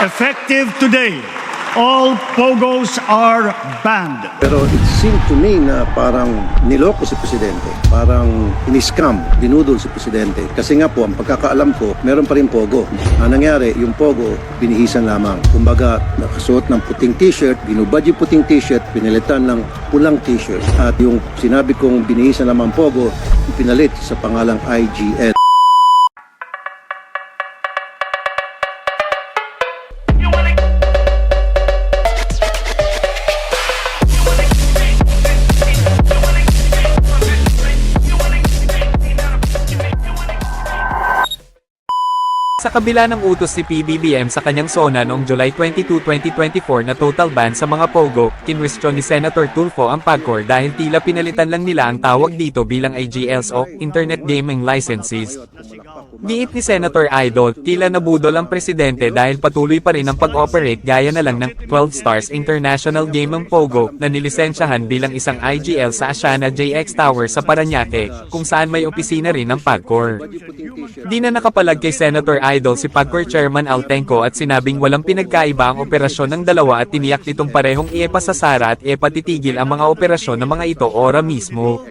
Effective today, all pogos are banned. Pero it seemed to me na parang niloko si Presidente. Parang iniscam, dinudol si Presidente. Kasi nga po, ang pagkakaalam ko, meron pa rin Pogo. Ang nangyari, yung Pogo, binihisan lamang. Kumbaga, nakasuot ng puting t-shirt, binubad yung puting t-shirt, pinilitan ng pulang t-shirt. At yung sinabi kong binihisan lamang Pogo, pinalit sa pangalang IGL. Sa kabila ng utos si PBBM sa kanyang SONA noong July 22, 2024 na total ban sa mga POGO, kinwestiyon ni Senator Tulfo ang PAGCOR dahil tila pinalitan lang nila ang tawag dito bilang IGLs o Internet Gaming Licenses. Giit ni Senator Idol, tila nabudol ang presidente dahil patuloy pa rin ang pag-operate gaya na lang ng 12 Stars International Game ng Pogo na nilisensyahan bilang isang IGL sa Asiana JX Tower sa Paranaque, kung saan may opisina rin ng PAGCOR. Di na nakapalag kay Senator si PAGCOR Chairman Altenco at sinabing walang pinagkaiba ang operasyon ng dalawa at tiniyak nitong parehong iepasasara at iepatitigil ang mga operasyon ng mga ito ora mismo.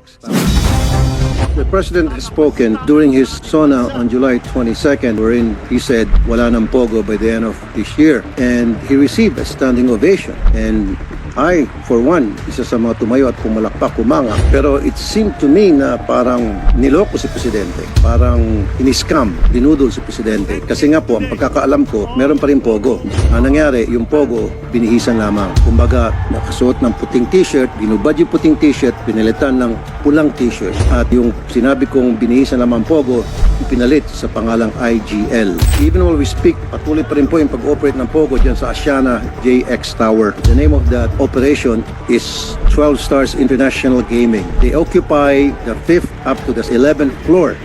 The President has spoken during his SONA on July 22nd wherein he said wala ng Pogo by the end of this year. And he received a standing ovation. And I, for one, isa sa mga tumayo at pumalakpak, kumanga. Pero it seemed to me na parang niloko si Presidente. Parang iniscam, dinudol si Presidente. Kasi nga po, ang pagkakaalam ko, meron pa rin Pogo. Ang nangyari, yung Pogo, binihisan lamang. Kumbaga, nakasuot ng puting t-shirt, binubad yung puting t-shirt, pinilitan ng pulang t-shirt. At yung sinabi kong binihisan lamang Pogo, pinalit sa pangalang IGL. Even while we speak, patuloy pa rin po yung pag-operate ng Pogo dyan sa Asiana JX Tower. The name of that operation is 12 Stars International Gaming. They occupy the 5th up to the 11th floor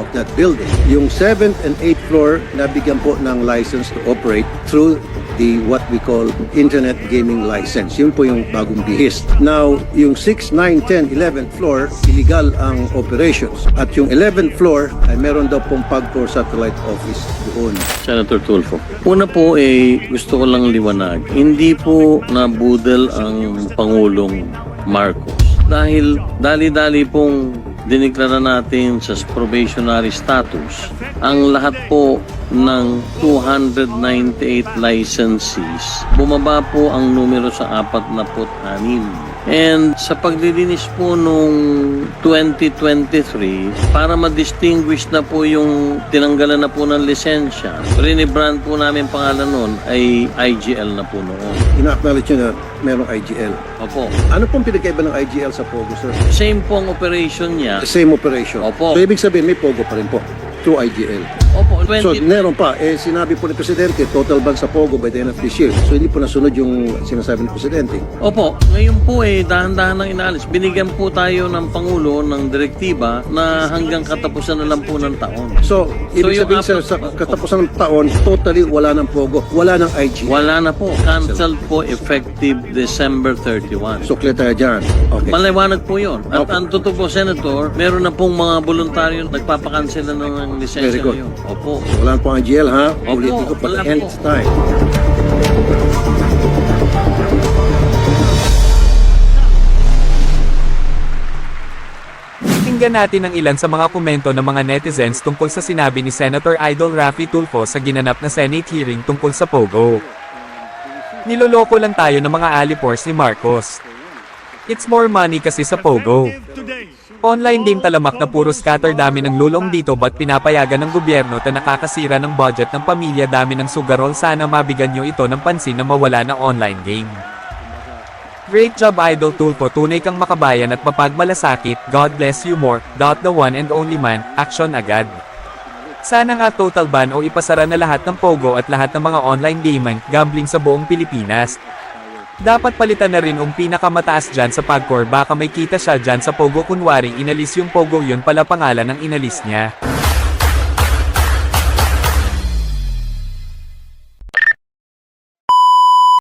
of that building. Yung 7th and 8th floor, nabigyan po ng license to operate through the what we call internet gaming license. Yun po yung bagong bihis. Now, yung 6, 9, 10, 11th floor, illegal ang operations. At yung 11th floor, ay meron daw pong PAGCOR satellite office doon. Senator Tulfo. Una po eh, gusto ko lang liwanag. Hindi po nabudel ang Pangulong Marcos. Dahil dali-dali pong diniklara natin sa probationary status ang lahat po ng 298 licensees. Bumaba po ang numero sa 46. And sa paglilinis po nung 2023, para ma-distinguish na po yung tinanggalan na po ng lisensya, rinibrand po namin pangalan noon ay IGL na po noon. Ina-acknowledge nyo na merong IGL. Opo. Ano pong pinagkaiba ng IGL sa POGO, sir? Same po ang operation niya. Same operation. Opo. So, ibig sabihin, may POGO pa rin po through IGL. Opo, So, 20... meron pa. Eh, sinabi po ni Presidente, total ban sa POGO by the end of this year. So, hindi po nasunod yung sinasabi ni Presidente. Opo, ngayon po eh, dahan-dahan ng inalis. Binigyan po tayo ng Pangulo ng direktiba na hanggang katapusan na lang po ng taon. So, ibig yung sabihin, apat- sa katapusan ng taon, totally wala ng POGO, wala ng IGL. Wala na po. Cancelled po effective December 31. So, clear tayo dyan. Okay. Maliwanag po yun. At Okay. ang totoo po, Senator, meron na pong mga voluntaryo nagpapakansela ng ng lisensya ngayon. Opo. Wala po ang IGL, ha? Opo, Ulitin ko nth po. time. Pakinggan natin ang ilan sa mga komento ng mga netizens tungkol sa sinabi ni Senator Idol Raffy Tulfo sa ginanap na Senate hearing tungkol sa Pogo. Niloloko lang tayo ng mga alipors ni Marcos. It's more money kasi sa Pogo. Online game talamak na puro scatter dami ng lulong dito ba't pinapayagan ng gobyerno na nakakasira ng budget ng pamilya dami ng sugarol sana mabigyan nyo ito ng pansin na mawala ng online game. Great job Idol Tulfo tunay kang makabayan at mapagmalasakit, God bless you more, dot the one and only man, action agad. Sana nga total ban o ipasara na lahat ng Pogo at lahat ng mga online gaming, gambling sa buong Pilipinas. Dapat palitan na rin ang pinakamataas dyan sa Pagcor baka may kita siya dyan sa Pogo kunwaring inalis yung Pogo yun pala pangalan ng inalis niya.